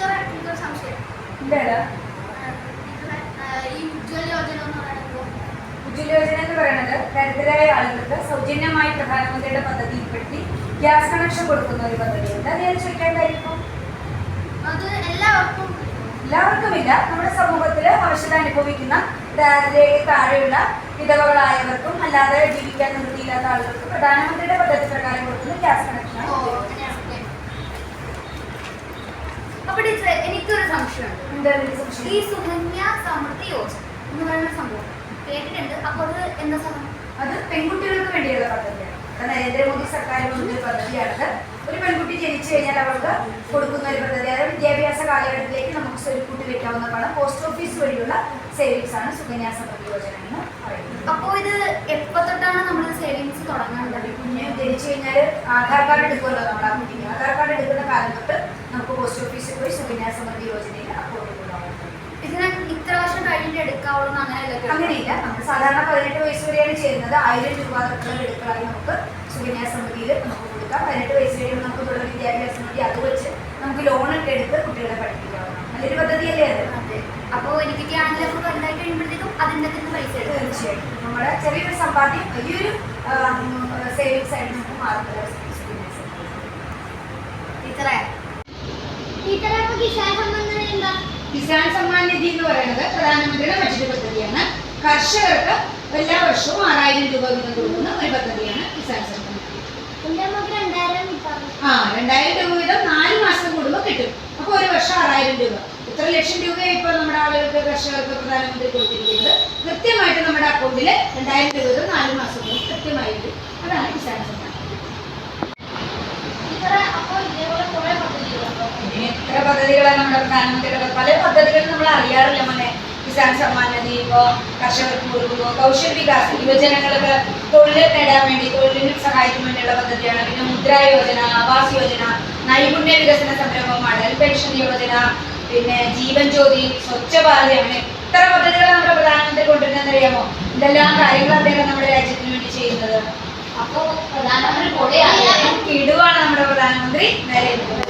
ടീച്ചറെ എനിക്കൊരു സംശയം. എന്താടാ? ഈ ഉജ്ജ്വല യോജന എന്ന് പറയുമ്പോൾ ഉജ്ജ്വല യോജന എന്ന് പറയുന്നത് ദരിദ്രരായ ആളുകൾക്ക് സൗജന്യമായി പ്രധാനമന്ത്രിയുടെ പദ്ധതിയിൽപ്പെടുത്തി ഗ്യാസ് കണക്ഷൻ കൊടുക്കുന്ന ഒരു പദ്ധതിയുണ്ട്. അത് ഞാൻ ചോദിക്കേണ്ടായിരിക്കും. അത് എല്ലാവർക്കും എല്ലാവർക്കുമില്ല. നമ്മുടെ സമൂഹത്തിൽ അവശത അനുഭവിക്കുന്ന താഴെയുള്ള വിധവകളായവർക്കും അല്ലാതെ ജീവിക്കാൻ നിർത്തിയില്ലാത്ത ആളുകൾക്കും പ്രധാനമന്ത്രിയുടെ പദ്ധതി പ്രകാരം കൊടുക്കുന്ന ഗ്യാസ് കണക്ഷനാണ് ഓ, ഉജ്ജ്വല. അങ്ങനെയാണല്ലേ. അപ്പൊ ടീച്ചറെ എനിക്കൊരു സംശയമുണ്ട്? ഈ സുകന്യ സമൃദ്ധി യോജന എന്ന് പറയുന്ന സംഭവം. കേട്ടിട്ടുണ്ട്. അപ്പൊ അത് എന്താ സംഭവം? അത് പെൺകുട്ടികൾക്ക് വേണ്ടിയുള്ള പദ്ധതിയാണ്. നരേന്ദ്രമോദി സർക്കാർ കൊണ്ടൊരു പദ്ധതിയാണത്. ഒരു പെൺകുട്ടി ജനിച്ചു കഴിഞ്ഞാൽ അവർക്ക് കൊടുക്കുന്ന ഒരു പദ്ധതി അതായത് വിദ്യാഭ്യാസ കാലഘട്ടത്തിലേക്ക് നമുക്ക് സ്വരുക്കൂട്ടി വെക്കാവുന്ന പണം പോസ്റ്റ് ഓഫീസ് വഴിയുള്ള സേവിങ്സ് ആണ് സുകന്യ സമൃദ്ധി യോജന എന്ന് പറയുന്നത്. അപ്പോ ഇത് എപ്പോ തൊട്ടാണ് നമ്മൾ സേവിങ്സ് തുടങ്ങേണ്ടത് കുഞ്ഞ് ജനിച്ചു കഴിഞ്ഞാൽ ആധാർ കാർഡ് എടുക്കുമല്ലോ നമ്മൾ ആ കുട്ടിക്ക്. ആധാർ കാർഡ് എടുക്കുന്ന കാലം തൊട്ട് നമുക്ക് പോസ്റ്റ് ഓഫീസിൽ പോയി സുകന്യ സമൃദ്ധി യോജനയിൽ ഇതിന് ഇത്ര വർഷം കഴിഞ്ഞിട്ട് എടുക്കാവുള്ളൂ അങ്ങനെയല്ല അങ്ങനെയില്ല. നമ്മൾ സാധാരണ പതിനെട്ട് വയസ്സ് വരെയാണ് ചെയ്യുന്നത്. ആയിരം രൂപ തൊട്ടുള്ള എടുക്കളായി നമുക്ക് സുകന്യാ സമൃദ്ധിയിൽ നമുക്ക് കൊടുക്കാം. പതിനെട്ട് വയസ്സ് വരെ നമുക്ക് തുടർ വിദ്യാഭ്യാസ വേണ്ടി അത് വെച്ച് നമുക്ക് ലോണൊക്കെ എടുത്ത് കുട്ടികളെ പഠിപ്പിക്കാവുന്നതാണ്. നല്ലൊരു പദ്ധതിയല്ലേ അത്? അപ്പോൾ അപ്പോ ആണെങ്കിൽ ആണെങ്കിലും വലുതായി കഴിയുമ്പോഴത്തേക്കും അതിന്റെ തന്നെ പൈസ തീർച്ചയായിട്ടും. തീർച്ചയായും നമ്മുടെ ചെറിയൊരു സമ്പാദ്യം വലിയൊരു സേവിങ്സ് ആയിട്ട് നമുക്ക് മാറുന്നത് സുകന്യാ സമൃദ്ധി ടീച്ചറെ ടീച്ചറെ അപ്പൊ കിസാൻ സമ്മാൻ നിധി എന്ന് പറയുന്നത് പ്രധാനമന്ത്രിയുടെ മറ്റൊരു പദ്ധതിയാണ് കർഷകർക്ക് എല്ലാ വർഷവും ആറായിരം രൂപ വീതം കൊടുക്കുന്ന ഒരു പദ്ധതിയാണ് കിസാൻ സമ്മാൻ ആ രണ്ടായിരം രൂപ വീതം നാല് മാസം കൂടുമ്പോൾ കിട്ടും. അപ്പോൾ ഒരു വർഷം ആറായിരം രൂപ. ഇത്ര ലക്ഷം രൂപയാണ് ഇപ്പോൾ നമ്മുടെ ആളുകൾക്ക് കർഷകർക്ക് പ്രധാനമന്ത്രി കൊടുത്തിരിക്കുന്നത്. കൃത്യമായിട്ട് നമ്മുടെ അക്കൗണ്ടിൽ രണ്ടായിരം രൂപ വീതം നാല് മാസം കൂടും കൃത്യമായി വരും അതാണ് കിസാൻ സമ്മാൻ ടീച്ചറെ അപ്പൊ ഇതേപോലെ കുറെ പദ്ധതികളുണ്ടോ ഇനി നമ്മൾ പദ്ധതികളാണ് പ്രധാനമന്ത്രിയുടെ പല പദ്ധതികളും നമ്മൾ അറിയാറില്ല മോനെ. കിസാൻ സമ്മാൻ നിധി ഇപ്പോൾ കർഷകർക്ക് കൊടുക്കുന്നു. കൗശൽ വികാസ് യുവജനങ്ങൾക്ക് തൊഴിൽ നേടാൻ വേണ്ടി തൊഴിലിന് സഹായിക്കാൻ വേണ്ടിയുള്ള പദ്ധതിയാണ്. പിന്നെ മുദ്ര യോജന ആവാസ് യോജന നൈപുണ്യ വികസന സംരംഭം അടൽ പെൻഷൻ യോജന പിന്നെ ജീവൻ ജ്യോതി സ്വച്ഛ ഭാരതി അങ്ങനെ എത്ര പദ്ധതികൾ നമ്മുടെ പ്രധാനമന്ത്രി കൊണ്ടുവരുന്നതെന്ന് അറിയാമോ? എന്തെല്ലാം കാര്യങ്ങൾ അദ്ദേഹം നമ്മുടെ രാജ്യത്തിന് വേണ്ടി ചെയ്യുന്നത്. അപ്പോൾ പ്രധാനമന്ത്രി പൊളിയാണ് കിടുവാണ് നമ്മുടെ പ്രധാനമന്ത്രി നരേന്ദ്രമോദി.